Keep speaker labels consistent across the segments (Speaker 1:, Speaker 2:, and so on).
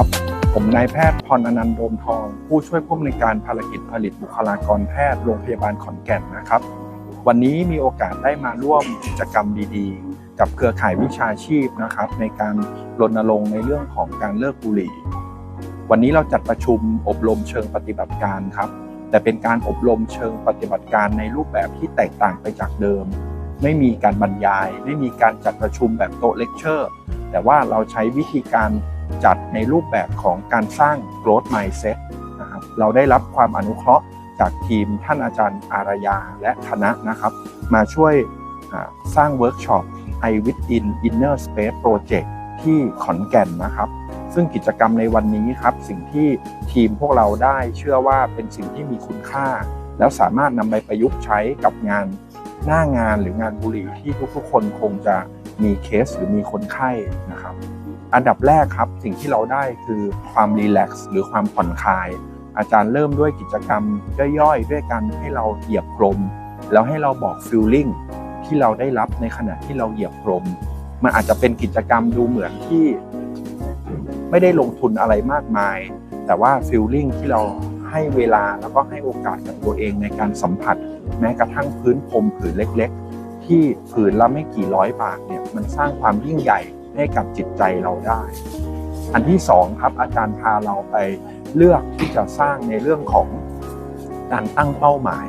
Speaker 1: ครับ ผมนายแพทย์พรอนันต์โดมทอง ผู้ช่วยผู้อำนวยการภารกิจผลิตบุคลากรแพทย์โรงพยาบาลขอนแก่นนะครับ วันนี้มีโอกาสได้มาร่วมกิจกรรมดีๆ กับเครือข่ายวิชาชีพนะครับ ในการรณรงค์ในเรื่องของการเลิกบุหรี่ วันนี้เราจัดประชุมอบรมเชิงปฏิบัติการครับ แต่เป็นการอบรมเชิงปฏิบัติการในรูปแบบที่แตกต่างไปจากเดิม ไม่มีการบรรยาย ไม่มีการจัดประชุมแบบโต๊ะเลคเชอร์ แต่ว่าเราใช้วิธีการ จัดในรูปแบบของการสร้าง growth mindset นะครับเราได้รับความอนุเคราะห์จากทีมท่านอาจารย์อารยาและคณะนะครับ มาช่วยสร้างเวิร์กช็อป I Within Inner Space Project ที่ขอนแก่นนะครับ ซึ่งกิจกรรมในวันนี้ครับ สิ่งที่ทีมพวกเราได้เชื่อว่าเป็นสิ่งที่มีคุณค่า แล้วสามารถนำไปประยุกต์ใช้กับงานหน้างานหรืองานบุหรี่ที่ทุกๆ คนคงจะมีเคสหรือมีคนไข้นะครับ อันดับแรกครับ สิ่งที่เราได้คือความรีแลกซ์หรือความผ่อนคลาย อาจารย์เริ่มด้วยกิจกรรมย่อยๆด้วยการให้เราเหยียบพรมแล้วให้เราบอกฟิลลิ่งที่เราได้รับในขณะที่เราเหยียบพรมมันอาจจะเป็นกิจกรรมดูเหมือนที่ ไม่ได้ลงทุนอะไรมากมาย แต่ว่าฟิลลิ่งที่เราให้เวลาแล้วก็ให้โอกาสกับตัวเองในการสัมผัส แม้กระทั่งพื้นพรมผืนเล็ก ๆ ที่ผืนละไม่กี่ร้อยบาทเนี่ยมันสร้างความยิ่งใหญ่ ให้กับจิตใจเราได้ อันที่สองครับอาจารย์พาเราไปเลือกที่จะสร้างในเรื่องของการตั้งเป้าหมาย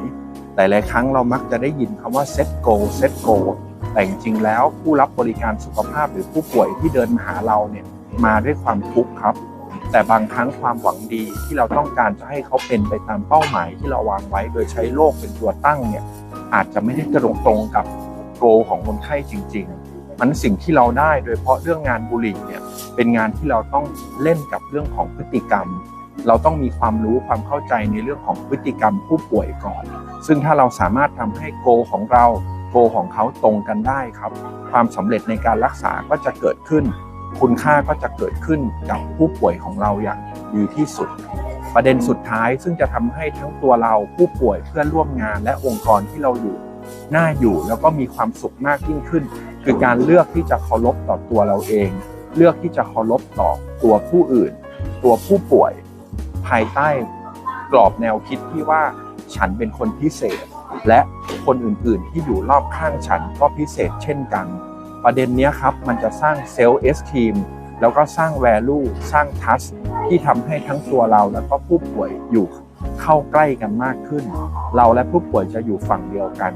Speaker 1: หลาย ๆ ครั้งเรามักจะได้ยินคำว่า set goal set goal แต่จริง ๆ แล้วผู้รับบริการสุขภาพหรือผู้ป่วยที่เดินมาหาเราเนี่ยมาด้วยความทุกข์ครับ แต่บางครั้งความหวังดีที่เราต้องการจะให้เขาเป็นไปตามเป้าหมายที่เราวางไว้ โดยใช้โลกเป็นตัวตั้งเนี่ยอาจจะไม่ได้ตรงตรงกับโกของคนไข้จริง ๆ มันสิ่งที่เราได้โดยเฉพาะเรื่องงานบุหรี่เนี่ยเป็นงานที่เราต้องเล่นกับเรื่องของพฤติกรรม เราต้องมีความรู้ความเข้าใจในเรื่องของพฤติกรรมผู้ป่วยก่อน ซึ่งถ้าเราสามารถทำให้โกของเราโกของเขาตรงกันได้ครับ ความสำเร็จในการรักษาก็จะเกิดขึ้น คุณค่าก็จะเกิดขึ้นกับผู้ป่วยของเราอย่างดีที่สุด ประเด็นสุดท้ายซึ่งจะทำให้ทั้งตัวเราผู้ป่วยเพื่อนร่วมงานและองค์กรที่เราอยู่น่าอยู่แล้วก็มีความสุขมากยิ่งขึ้น คือการเลือกที่จะเคารพต่อตัวเราเอง เลือกที่จะเคารพต่อตัวผู้อื่น ตัวผู้ป่วย ภายใต้กรอบแนวคิดที่ว่าฉันเป็นคนพิเศษ และคนอื่นๆ ที่อยู่รอบข้างฉันก็พิเศษเช่นกัน ประเด็นนี้ครับมันจะสร้างเซลล์เอสทีมแล้วก็สร้างแวลูสร้างทัสที่ทำให้ทั้งตัวเราแล้วก็ผู้ป่วยอยู่เข้าใกล้กันมากขึ้น เราและผู้ป่วยจะอยู่ฝั่งเดียวกัน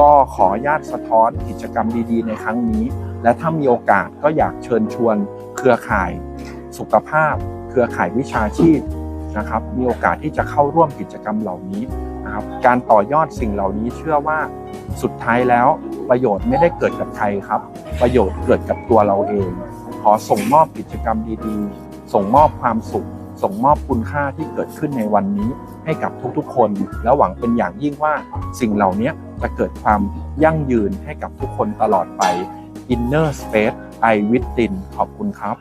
Speaker 1: ก็ขออนุญาตสะท้อนกิจกรรมดีๆ ในครั้งนี้ และถ้ามีโอกาสก็อยากเชิญชวนเครือข่ายสุขภาพ เครือข่ายวิชาชีพนะครับ มีโอกาสที่จะเข้าร่วมกิจกรรมเหล่านี้นะครับการต่อยอดสิ่งเหล่านี้เชื่อว่าสุดท้ายแล้วประโยชน์ไม่ได้เกิดกับใครครับ ประโยชน์เกิดกับตัวเราเอง ขอส่งมอบกิจกรรมดีๆ ส่งมอบความสุข ส่งมอบคุณค่าที่เกิดขึ้นในวันนี้ให้กับทุกๆ คน และหวังเป็นอย่างยิ่งว่าสิ่งเหล่านี้ จะเกิดความยั่งยืนให้กับทุกคนตลอดไป Inner Space I Within ขอบคุณครับ